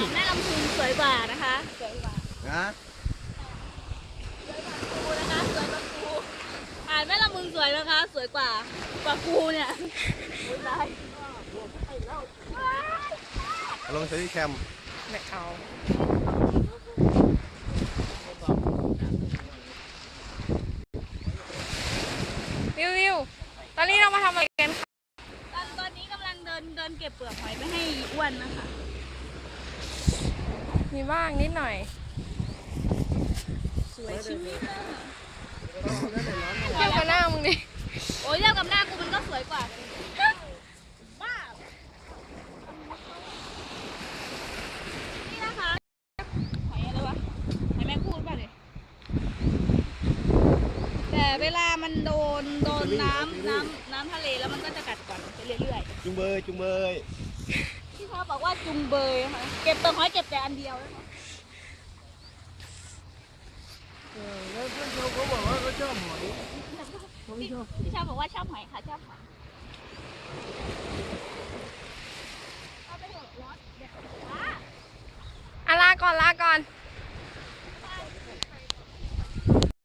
กว่านะคะสวยกว่านะกูนะคะสวยกว่ากูอ่านแม่ละมึงสวยนะคะ สวยกว่ากว่ากูเนี่ยอุ๊ยได้ลงสถิติแคมไม่เอาวิววิวตอนนี้เรามาทำอะไรกันคะตอนตอนนี้กำลังเดินเดินเก็บเปลือกหอยไม่ให้อ้วนนะคะ มีบ้างนิดหน่อย สวยชีวิตอะเทียบกับหน้ามึงดิโอ้ยเทียบกับหน้ากูมันก็สวยกว่าบ้านี่นะคะหอยอะไรวะหอยแมงพูดป่ะเนี่ยแต่เวลามันโดนโดนน้ำน้ำน้ำทะเลแล้วมันก็จะกัดก่อนไปเรื่อยจุงเบยจุงเบยๆที่ เขาบอกว่าจุงเบยค่ะเก็บเปลือกหอยเก็บแต่อันเดียวนะคะแล้วเพื่อนเขาเขาบอกว่าเขาชอบหอยพี่พี่ชอบบอกว่าชอบหอยค่ะชอบหอยเอาไปเถอะร้อนเดี๋ยวอะอะลาก่อนลาก่อน